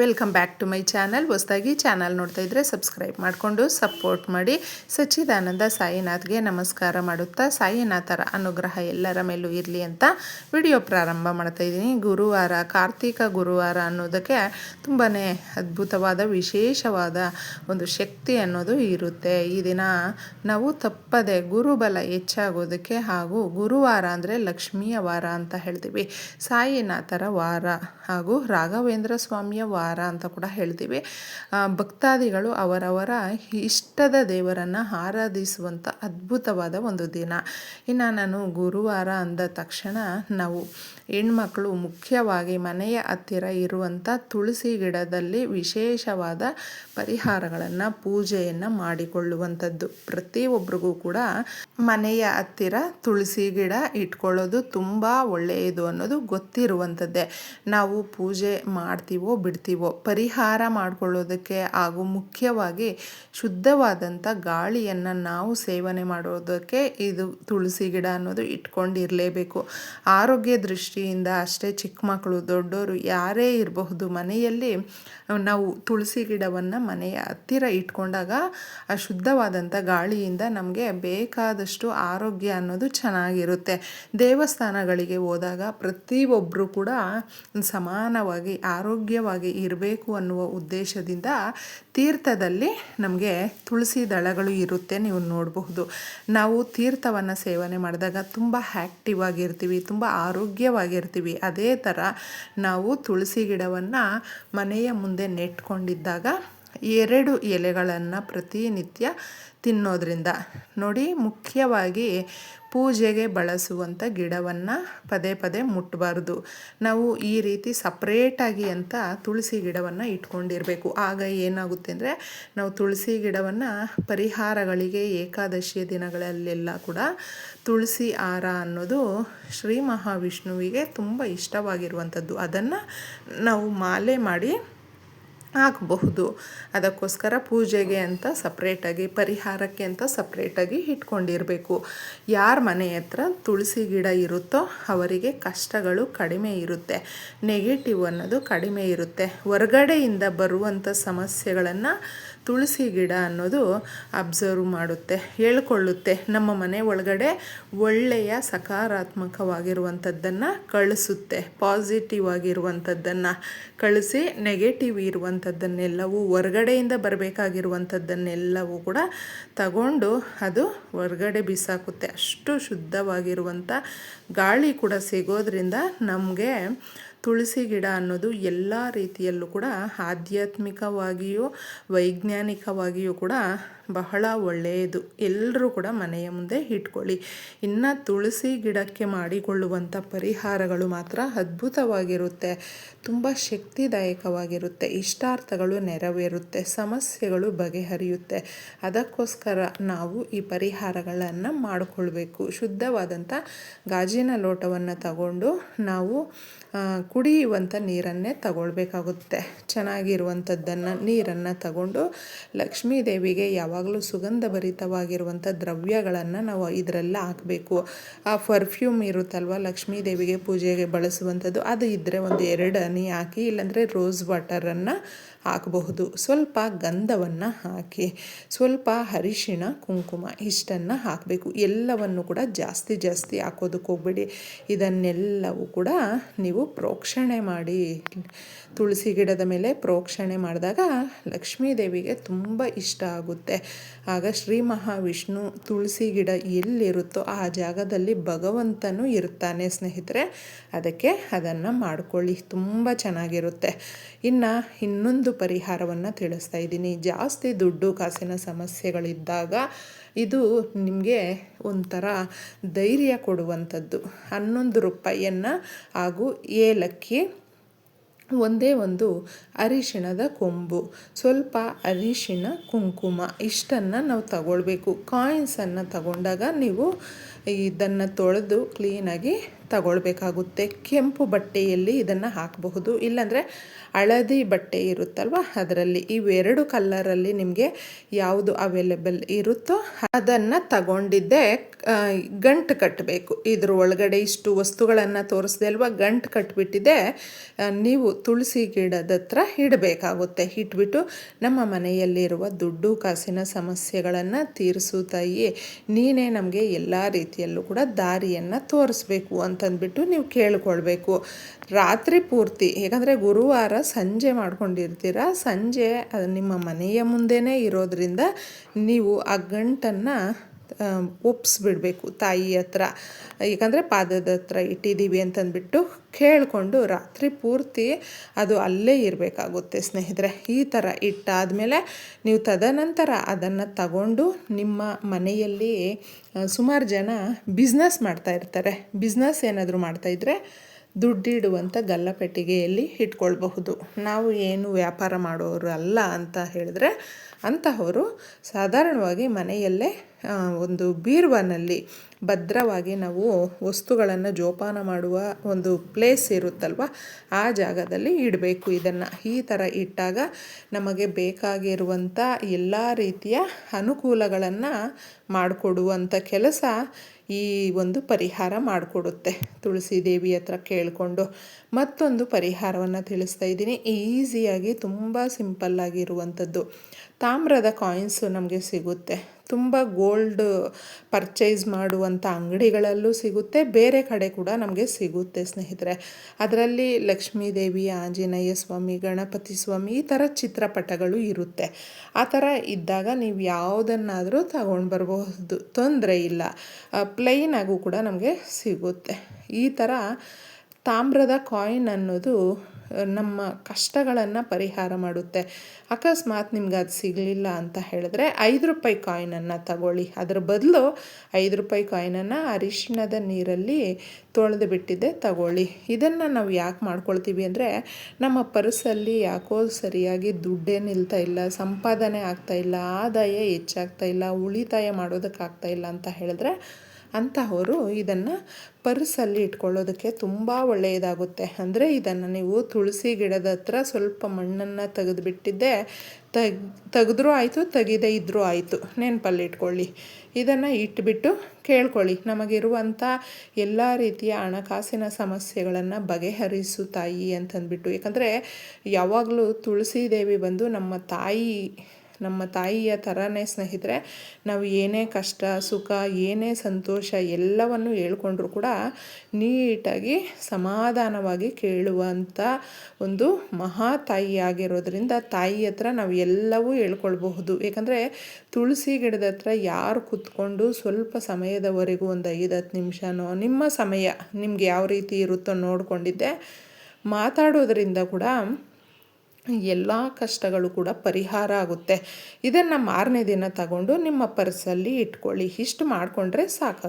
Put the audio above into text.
Welcome back to my channel. ಹೊಸದಾಗಿ channel ನೋಡ್ತಾ ಇದ್ದರೆ ಸಬ್ಸ್ಕ್ರೈಬ್ ಮಾಡಿಕೊಂಡು ಸಪೋರ್ಟ್ ಮಾಡಿ. ಸಚ್ಚಿದಾನಂದ ಸಾಯಿನಾಥ್ಗೆ ನಮಸ್ಕಾರ ಮಾಡುತ್ತಾ, ಸಾಯಿನಾಥರ ಅನುಗ್ರಹ ಎಲ್ಲರ ಮೇಲೂ ಇರಲಿ ಅಂತ ವಿಡಿಯೋ ಪ್ರಾರಂಭ ಮಾಡ್ತಾ ಇದ್ದೀನಿ. ಗುರುವಾರ, ಕಾರ್ತಿಕ ಗುರುವಾರ ಅನ್ನೋದಕ್ಕೆ ತುಂಬಾ ಅದ್ಭುತವಾದ, ವಿಶೇಷವಾದ ಒಂದು ಶಕ್ತಿ ಅನ್ನೋದು ಇರುತ್ತೆ. ಈ ದಿನ ನಾವು ತಪ್ಪದೆ ಗುರುಬಲ ಹೆಚ್ಚಾಗೋದಕ್ಕೆ ಹಾಗೂ ಗುರುವಾರ ಅಂದರೆ ಲಕ್ಷ್ಮಿಯ ವಾರ ಅಂತ ಹೇಳ್ತೀವಿ. ಸಾಯಿನಾಥರ ವಾರ ಹಾಗೂ ರಾಘವೇಂದ್ರ ಸ್ವಾಮಿಯ ವಾರ ಅಂತ ಕೂಡ ಹೇಳ್ತೀವಿ. ಭಕ್ತಾದಿಗಳು ಅವರವರ ಇಷ್ಟದ ದೇವರನ್ನು ಆರಾಧಿಸುವಂಥ ಅದ್ಭುತವಾದ ಒಂದು ದಿನ. ಇನ್ನು ನಾನು ಗುರುವಾರ ಅಂದ ತಕ್ಷಣ ನಾವು ಹೆಣ್ಮಕ್ಳು ಮುಖ್ಯವಾಗಿ ಮನೆಯ ಹತ್ತಿರ ಇರುವಂಥ ತುಳಸಿ ಗಿಡದಲ್ಲಿ ವಿಶೇಷವಾದ ಪರಿಹಾರಗಳನ್ನು, ಪೂಜೆಯನ್ನು ಮಾಡಿಕೊಳ್ಳುವಂಥದ್ದು. ಪ್ರತಿಯೊಬ್ಬರಿಗೂ ಕೂಡ ಮನೆಯ ಹತ್ತಿರ ತುಳಸಿ ಗಿಡ ಇಟ್ಕೊಳ್ಳೋದು ತುಂಬ ಒಳ್ಳೆಯದು ಅನ್ನೋದು ಗೊತ್ತಿರುವಂಥದ್ದೇ. ನಾವು ಪೂಜೆ ಮಾಡ್ತೀವೋ, ಬಿಡ್ತೀವೋ, ಪರಿಹಾರ ಮಾಡಿಕೊಳ್ಳೋದಕ್ಕೆ ಹಾಗೂ ಮುಖ್ಯವಾಗಿ ಶುದ್ಧವಾದಂಥ ಗಾಳಿಯನ್ನು ನಾವು ಸೇವನೆ ಮಾಡೋದಕ್ಕೆ ಇದು ತುಳಸಿ ಗಿಡ ಅನ್ನೋದು ಇಟ್ಕೊಂಡಿರಲೇಬೇಕು. ಆರೋಗ್ಯ ದೃಷ್ಟಿಯಿಂದ ಅಷ್ಟೇ ಚಿಕ್ಕ ಮಕ್ಕಳು ದೊಡ್ಡವರು ಯಾರೇ ಇರಬಹುದು, ಮನೆಯಲ್ಲಿ ನಾವು ತುಳಸಿ ಗಿಡವನ್ನು ಮನೆಯ ಹತ್ತಿರ ಇಟ್ಕೊಂಡಾಗ ಆ ಶುದ್ಧವಾದಂಥ ಗಾಳಿಯಿಂದ ನಮಗೆ ಬೇಕಾದಷ್ಟು ಆರೋಗ್ಯ ಅನ್ನೋದು ಚೆನ್ನಾಗಿರುತ್ತೆ. ದೇವಸ್ಥಾನಗಳಿಗೆ ಹೋದಾಗ ಪ್ರತಿಯೊಬ್ಬರು ಕೂಡ ಸಮಾನವಾಗಿ, ಆರೋಗ್ಯವಾಗಿ ಇರಬೇಕು ಅನ್ನುವ ಉದ್ದೇಶದಿಂದ ತೀರ್ಥದಲ್ಲಿ ನಮಗೆ ತುಳಸಿ ದಳಗಳು ಇರುತ್ತೆ, ನೀವು ನೋಡಬಹುದು. ನಾವು ತೀರ್ಥವನ್ನು ಸೇವನೆ ಮಾಡಿದಾಗ ತುಂಬ ಆ್ಯಕ್ಟಿವ್ ಆಗಿರ್ತೀವಿ, ತುಂಬ ಆರೋಗ್ಯವಾಗಿರ್ತೀವಿ ಅದೇ ಥರ ನಾವು ತುಳಸಿ ಗಿಡವನ್ನು ಮನೆಯ ಮುಂದೆ ನೆಟ್ಕೊಂಡಿದ್ದಾಗ ಎರಡು ಎಲೆಗಳನ್ನು ಪ್ರತಿನಿತ್ಯ ತಿನ್ನೋದ್ರಿಂದ. ನೋಡಿ ಮುಖ್ಯವಾಗಿ ಪೂಜೆಗೆ ಬಳಸುವಂಥ ಗಿಡವನ್ನು ಪದೇ ಪದೇ ಮುಟ್ಟಬಾರ್ದು ನಾವು ಈ ರೀತಿ ಸಪ್ರೇಟಾಗಿ ಅಂತ ತುಳಸಿ ಗಿಡವನ್ನು ಇಟ್ಕೊಂಡಿರಬೇಕು. ಆಗ ಏನಾಗುತ್ತೆ ಅಂದರೆ ನಾವು ತುಳಸಿ ಗಿಡವನ್ನು ಪರಿಹಾರಗಳಿಗೆ ಏಕಾದಶಿಯ ದಿನಗಳಲ್ಲೆಲ್ಲ ಕೂಡ ತುಳಸಿ ಹಾರ ಅನ್ನೋದು ಶ್ರೀ ಮಹಾವಿಷ್ಣುವಿಗೆ ತುಂಬ ಇಷ್ಟವಾಗಿರುವಂಥದ್ದು ಅದನ್ನು ನಾವು ಮಾಲೆ ಮಾಡಿ ಹಾಕಬಹುದು. ಅದಕ್ಕೋಸ್ಕರ ಪೂಜೆಗೆ ಅಂತ ಸಪ್ರೇಟಾಗಿ ಪರಿಹಾರಕ್ಕೆ ಅಂತ ಸಪ್ರೇಟಾಗಿ ಇಟ್ಕೊಂಡಿರಬೇಕು. ಯಾರ ಮನೆ ಹತ್ರ ತುಳಸಿ ಗಿಡ ಇರುತ್ತೋ ಅವರಿಗೆ ಕಷ್ಟಗಳು ಕಡಿಮೆ ಇರುತ್ತೆ. ನೆಗೆಟಿವ್ ಅನ್ನೋದು ಕಡಿಮೆ ಇರುತ್ತೆ. ಹೊರಗಡೆಯಿಂದ ಬರುವಂಥ ಸಮಸ್ಯೆಗಳನ್ನು ತುಳಸಿ ಗಿಡ ಅನ್ನೋದು ಅಬ್ಸರ್ವ್ ಮಾಡುತ್ತೆ, ಹೇಳ್ಕೊಳ್ಳುತ್ತೆ. ನಮ್ಮ ಮನೆ ಒಳಗಡೆ ಒಳ್ಳೆಯ ಸಕಾರಾತ್ಮಕವಾಗಿರುವಂಥದ್ದನ್ನು ಕಳಿಸುತ್ತೆ ಪಾಸಿಟಿವ್ ಆಗಿರುವಂಥದ್ದನ್ನು ಕಳಿಸಿ ನೆಗೆಟಿವ್ ಇರುವಂಥದ್ದನ್ನೆಲ್ಲವೂ ಹೊರಗಡೆಯಿಂದ ಬರಬೇಕಾಗಿರುವಂಥದ್ದನ್ನೆಲ್ಲವೂ ಕೂಡ ತಗೊಂಡು ಅದು ಹೊರಗಡೆ ಬಿಸಾಕುತ್ತೆ. ಅಷ್ಟು ಶುದ್ಧವಾಗಿರುವಂಥ ಗಾಳಿ ಕೂಡ ಸಿಗೋದ್ರಿಂದ ನಮಗೆ ತುಳಸಿ ಗಿಡ ಅನ್ನೋದು ಎಲ್ಲ ರೀತಿಯಲ್ಲೂ ಕೂಡ ಆಧ್ಯಾತ್ಮಿಕವಾಗಿಯೂ ವೈಜ್ಞಾನಿಕವಾಗಿಯೂ ಕೂಡ ಬಹಳ ಒಳ್ಳೆಯದು. ಎಲ್ಲರೂ ಕೂಡ ಮನೆಯ ಮುಂದೆ ಇಟ್ಕೊಳ್ಳಿ. ಇನ್ನು ತುಳಸಿ ಗಿಡಕ್ಕೆ ಮಾಡಿಕೊಳ್ಳುವಂಥ ಪರಿಹಾರಗಳು ಮಾತ್ರ ಅದ್ಭುತವಾಗಿರುತ್ತೆ. ತುಂಬ ಶಕ್ತಿದಾಯಕವಾಗಿರುತ್ತೆ. ಇಷ್ಟಾರ್ಥಗಳು ನೆರವೇರುತ್ತೆ. ಸಮಸ್ಯೆಗಳು ಬಗೆಹರಿಯುತ್ತೆ. ಅದಕ್ಕೋಸ್ಕರ ನಾವು ಈ ಪರಿಹಾರಗಳನ್ನು ಮಾಡಿಕೊಳ್ಬೇಕು. ಶುದ್ಧವಾದಂಥ ಗಾಜಿನ ಲೋಟವನ್ನು ತಗೊಂಡು ನಾವು ಕುಡಿಯುವಂಥ ನೀರನ್ನೇ ತಗೊಳ್ಬೇಕಾಗುತ್ತೆ. ಚೆನ್ನಾಗಿರುವಂಥದ್ದನ್ನು ನೀರನ್ನು ತಗೊಂಡು ಲಕ್ಷ್ಮೀ ದೇವಿಗೆ ಯಾವಾಗಲೂ ಸುಗಂಧ ಭರಿತವಾಗಿರುವಂಥ ದ್ರವ್ಯಗಳನ್ನು ನಾವು ಇದರೆಲ್ಲ ಹಾಕಬೇಕು. ಆ ಪರ್ಫ್ಯೂಮ್ ಇರುತ್ತಲ್ವ ಲಕ್ಷ್ಮೀ ದೇವಿಗೆ ಪೂಜೆಗೆ ಬಳಸುವಂಥದ್ದು, ಅದು ಇದ್ದರೆ ಒಂದು ಎರಡು ಹನಿ ಹಾಕಿ, ಇಲ್ಲಾಂದರೆ ರೋಸ್ ವಾಟರನ್ನು ಹಾಕಬಹುದು. ಸ್ವಲ್ಪ ಗಂಧವನ್ನು ಹಾಕಿ, ಸ್ವಲ್ಪ ಅರಿಶಿಣ, ಕುಂಕುಮ ಇಷ್ಟನ್ನು ಹಾಕಬೇಕು. ಎಲ್ಲವನ್ನು ಕೂಡ ಜಾಸ್ತಿ ಜಾಸ್ತಿ ಹಾಕೋದಕ್ಕೆ ಹೋಗಬೇಡಿ. ಇದನ್ನೆಲ್ಲವೂ ಕೂಡ ನೀವು ಪ್ರೋಕ್ಷಣೆ ಮಾಡಿ. ತುಳಸಿ ಗಿಡದ ಮೇಲೆ ಪ್ರೋಕ್ಷಣೆ ಮಾಡಿದಾಗ ಲಕ್ಷ್ಮೀ ದೇವಿಗೆ ತುಂಬ ಇಷ್ಟ ಆಗುತ್ತೆ. ಆಗ ಶ್ರೀ ಮಹಾವಿಷ್ಣು ತುಳಸಿ ಗಿಡ ಎಲ್ಲಿರುತ್ತೋ ಆ ಜಾಗದಲ್ಲಿ ಭಗವಂತನು ಇರ್ತಾನೆ ಸ್ನೇಹಿತರೆ. ಅದಕ್ಕೆ ಅದನ್ನು ಮಾಡಿಕೊಳ್ಳಿ. ತುಂಬ ಚೆನ್ನಾಗಿರುತ್ತೆ. ಇನ್ನು ಇನ್ನೊಂದು ಪರಿಹಾರವನ್ನು ತಿಳಿಸ್ತಾ ಇದ್ದೀನಿ. ಜಾಸ್ತಿ ದುಡ್ಡು ಕಾಸಿನ ಸಮಸ್ಯೆಗಳಿದ್ದಾಗ ಇದು ನಿಮಗೆ ಒಂಥರ ಧೈರ್ಯ ಕೊಡುವಂಥದ್ದು. ಹನ್ನೊಂದು ರೂಪಾಯಿಯನ್ನು ಹಾಗೂ ಏಲಕ್ಕಿ ಒಂದೇ ಒಂದು ಅರಿಶಿಣದ ಕೊಂಬು, ಸ್ವಲ್ಪ ಅರಿಶಿಣ ಕುಂಕುಮ ಇಷ್ಟನ್ನು ನಾವು ತಗೊಳ್ಬೇಕು. ಕಾಯಿನ್ಸನ್ನು ತಗೊಂಡಾಗ ನೀವು ಇದನ್ನು ತೊಳೆದು ಕ್ಲೀನಾಗಿ ತಗೊಳ್ಬೇಕಾಗುತ್ತೆ. ಕೆಂಪು ಬಟ್ಟೆಯಲ್ಲಿ ಇದನ್ನು ಹಾಕಬಹುದು. ಇಲ್ಲಾಂದರೆ ಹಳದಿ ಬಟ್ಟೆ ಇರುತ್ತಲ್ವ? ಅದರಲ್ಲಿ ಇವೆರಡು ಕಲ್ಲರಲ್ಲಿ ನಿಮಗೆ ಯಾವುದು ಅವೈಲೇಬಲ್ ಇರುತ್ತೋ ಅದನ್ನು ತಗೊಂಡಿದ್ದೆ ಗಂಟು ಕಟ್ಟಬೇಕು ಇದ್ರ ಒಳಗಡೆ ಇಷ್ಟು ವಸ್ತುಗಳನ್ನು ತೋರಿಸ್ದೆ ಅಲ್ವಾ? ಗಂಟು ಕಟ್ಬಿಟ್ಟಿದೆ. ನೀವು ತುಳಸಿ ಗಿಡದ ಹತ್ರ ಇಡಬೇಕಾಗುತ್ತೆ. ಇಟ್ಬಿಟ್ಟು ನಮ್ಮ ಮನೆಯಲ್ಲಿರುವ ದುಡ್ಡು ಕಾಸಿನ ಸಮಸ್ಯೆಗಳನ್ನು ತೀರಿಸು ತಾಯಿ ನೀನೇ ನಮಗೆ ಎಲ್ಲ ರೀತಿಯಲ್ಲೂ ಕೂಡ ದಾರಿಯನ್ನು ತೋರಿಸ್ಬೇಕು ಅಂತಂದ್ಬಿಟ್ಟು ನೀವು ಕೇಳ್ಕೊಳ್ಬೇಕು. ರಾತ್ರಿ ಪೂರ್ತಿ ಯಾಕಂದರೆ ಗುರುವಾರ ಸಂಜೆ ಮಾಡ್ಕೊಂಡಿರ್ತೀರ? ಸಂಜೆ ಅದು ನಿಮ್ಮ ಮನೆಯ ಮುಂದೆನೇ ಇರೋದ್ರಿಂದ ನೀವು ಆ ಗಂಟನ್ನು ಒಪ್ಪಿಸ್ಬಿಡ್ಬೇಕು ತಾಯಿ ಹತ್ರ. ಏಕೆಂದರೆ ಪಾದದ ಹತ್ರ ಇಟ್ಟಿದ್ದೀವಿ ಅಂತಂದ್ಬಿಟ್ಟು ಕೇಳಿಕೊಂಡು ರಾತ್ರಿ ಪೂರ್ತಿ ಅದು ಅಲ್ಲೇ ಇರಬೇಕಾಗುತ್ತೆ ಸ್ನೇಹಿತರೆ. ಈ ಥರ ಇಟ್ಟಾದಮೇಲೆ ನೀವು ತದನಂತರ ಅದನ್ನು ತಗೊಂಡು ನಿಮ್ಮ ಮನೆಯಲ್ಲಿ ಸುಮಾರು ಜನ ಬಿಸ್ನೆಸ್ ಮಾಡ್ತಾ ಇರ್ತಾರೆ. ಬಿಸ್ನೆಸ್ ಏನಾದರೂ ಮಾಡ್ತಾಯಿದ್ರೆ ದುಡ್ಡಿಡುವಂಥ ಗಲ್ಲಪೆಟ್ಟಿಗೆಯಲ್ಲಿ ಇಟ್ಕೊಳ್ಬಹುದು. ನಾವು ಏನು ವ್ಯಾಪಾರ ಮಾಡೋರು ಅಲ್ಲ ಅಂತ ಹೇಳಿದ್ರೆ ಅಂತಹವರು ಸಾಧಾರಣವಾಗಿ ಮನೆಯಲ್ಲೇ ಒಂದು ಬೀರುವನಲ್ಲಿ ಭದ್ರವಾಗಿ ನಾವು ವಸ್ತುಗಳನ್ನು ಜೋಪಾನ ಮಾಡುವ ಒಂದು ಪ್ಲೇಸ್ ಇರುತ್ತಲ್ವ, ಆ ಜಾಗದಲ್ಲಿ ಇಡಬೇಕು. ಇದನ್ನು ಈ ಥರ ಇಟ್ಟಾಗ ನಮಗೆ ಬೇಕಾಗಿರುವಂಥ ಎಲ್ಲ ರೀತಿಯ ಅನುಕೂಲಗಳನ್ನು ಮಾಡಿಕೊಡುವಂಥ ಕೆಲಸ ಈ ಒಂದು ಪರಿಹಾರ ಮಾಡಿಕೊಡುತ್ತೆ. ತುಳಸಿ ದೇವಿ ಹತ್ರ ಕೇಳಿಕೊಂಡು ಮತ್ತೊಂದು ಪರಿಹಾರವನ್ನು ತಿಳಿಸ್ತಾ ಇದ್ದೀನಿ. ಈಸಿಯಾಗಿ ತುಂಬ ಸಿಂಪಲ್ಲಾಗಿರುವಂಥದ್ದು. ತಾಮ್ರದ ಕಾಯಿನ್ಸು ನಮಗೆ ಸಿಗುತ್ತೆ. ತುಂಬ ಗೋಲ್ಡ್ ಪರ್ಚೇಸ್ ಮಾಡುವಂಥ ಅಂಗಡಿಗಳಲ್ಲೂ ಸಿಗುತ್ತೆ, ಬೇರೆ ಕಡೆ ಕೂಡ ನಮಗೆ ಸಿಗುತ್ತೆ ಸ್ನೇಹಿತರೆ. ಅದರಲ್ಲಿ ಲಕ್ಷ್ಮೀ ದೇವಿ ಆಂಜನೇಯ ಸ್ವಾಮಿ, ಗಣಪತಿ ಸ್ವಾಮಿ ಈ ಥರ ಚಿತ್ರಪಟಗಳು ಇರುತ್ತೆ. ಆ ಥರ ಇದ್ದಾಗ ನೀವು ಯಾವುದನ್ನಾದರೂ ತಗೊಂಡು ಬರಬಹುದು, ತೊಂದರೆ ಇಲ್ಲ. ಪ್ಲೈನಾಗೂ ಕೂಡ ನಮಗೆ ಸಿಗುತ್ತೆ. ಈ ಥರ ತಾಮ್ರದ ಕಾಯಿನ್ ಅನ್ನೋದು ನಮ್ಮ ಕಷ್ಟಗಳನ್ನು ಪರಿಹಾರ ಮಾಡುತ್ತೆ. ಅಕಸ್ಮಾತ್ ನಿಮ್ಗೆ ಅದು ಸಿಗಲಿಲ್ಲ ಅಂತ ಹೇಳಿದ್ರೆ ಐದು ರೂಪಾಯಿ ಕಾಯಿನನ್ನು ತಗೊಳ್ಳಿ. ಅದರ ಬದಲು ಐದು ರೂಪಾಯಿ ಕಾಯಿನನ್ನು ಅರಿಶಿಣದ ನೀರಲ್ಲಿ ತೊಳೆದು ಬಿಟ್ಟಿದ್ದೆ ತಗೊಳ್ಳಿ. ಇದನ್ನು ನಾವು ಯಾಕೆ ಮಾಡ್ಕೊಳ್ತೀವಿ ಅಂದರೆ ನಮ್ಮ ಪರ್ಸಲ್ಲಿ ಯಾಕೋ ಸರಿಯಾಗಿ ದುಡ್ಡೇ ನಿಲ್ತಾ ಇಲ್ಲ, ಸಂಪಾದನೆ ಆಗ್ತಾ ಇಲ್ಲ, ಆದಾಯ ಹೆಚ್ಚಾಗ್ತಾ ಇಲ್ಲ, ಉಳಿತಾಯ ಮಾಡೋದಕ್ಕಾಗ್ತಾ ಇಲ್ಲ ಅಂತ ಹೇಳಿದ್ರೆ ಅಂತಹವರು ಇದನ್ನು ಪರ್ಸಲ್ಲಿ ಇಟ್ಕೊಳ್ಳೋದಕ್ಕೆ ತುಂಬ ಒಳ್ಳೆಯದಾಗುತ್ತೆ. ಅಂದರೆ ಇದನ್ನು ನೀವು ತುಳಸಿ ಗಿಡದ ಹತ್ರ ಸ್ವಲ್ಪ ಮಣ್ಣನ್ನು ತೆಗೆದುಬಿಟ್ಟಿದ್ದೆ, ತೆಗ್, ತೆಗೆದ್ರೂ ಆಯಿತು, ತೆಗೆದೇ ಇದ್ದರೂ ಆಯಿತು. ನೆನಪಲ್ಲಿ ಇಟ್ಕೊಳ್ಳಿ. ಇದನ್ನು ಇಟ್ಬಿಟ್ಟು ಕೇಳ್ಕೊಳ್ಳಿ. ನಮಗಿರುವಂಥ ಎಲ್ಲ ರೀತಿಯ ಹಣಕಾಸಿನ ಸಮಸ್ಯೆಗಳನ್ನು ಬಗೆಹರಿಸು ತಾಯಿ ಅಂತಂದ್ಬಿಟ್ಟು. ಯಾಕಂದರೆ ಯಾವಾಗಲೂ ತುಳಸಿ ದೇವಿ ಬಂದು ನಮ್ಮ ತಾಯಿ ನಮ್ಮ ತಾಯಿಯ ಥರನೇ ಸ್ನೇಹಿತರೆ, ನಾವು ಏನೇ ಕಷ್ಟ, ಸುಖ, ಏನೇ ಸಂತೋಷ ಎಲ್ಲವನ್ನು ಹೇಳ್ಕೊಂಡ್ರೂ ಕೂಡ ನೀಟಾಗಿ ಸಮಾಧಾನವಾಗಿ ಕೇಳುವಂಥ ಒಂದು ಮಹಾ ತಾಯಿ ಆಗಿರೋದ್ರಿಂದ ತಾಯಿ ಹತ್ರ ನಾವು ಎಲ್ಲವೂ ಹೇಳ್ಕೊಳ್ಬಹುದು. ಏಕೆಂದರೆ ತುಳಸಿ ಗಿಡದ ಹತ್ರ ಯಾರು ಕೂತ್ಕೊಂಡು ಸ್ವಲ್ಪ ಸಮಯದವರೆಗೂ ಒಂದು ಐದು ಹತ್ತು ನಿಮಿಷನೋ ನಿಮ್ಮ ಸಮಯ ನಿಮ್ಗೆ ಯಾವ ರೀತಿ ಇರುತ್ತೋ ನೋಡಿಕೊಂಡಿದ್ದೆ, ಮಾತಾಡೋದ್ರಿಂದ ಕೂಡ ಎಲ್ಲ ಕಷ್ಟಗಳು ಕೂಡ ಪರಿಹಾರ ಆಗುತ್ತೆ. ಇದನ್ನು ಮಾರನೇ ದಿನ ತಗೊಂಡು ನಿಮ್ಮ ಪರ್ಸಲ್ಲಿ ಇಟ್ಕೊಳ್ಳಿ. ಇಷ್ಟು ಮಾಡಿಕೊಂಡ್ರೆ ಸಾಕು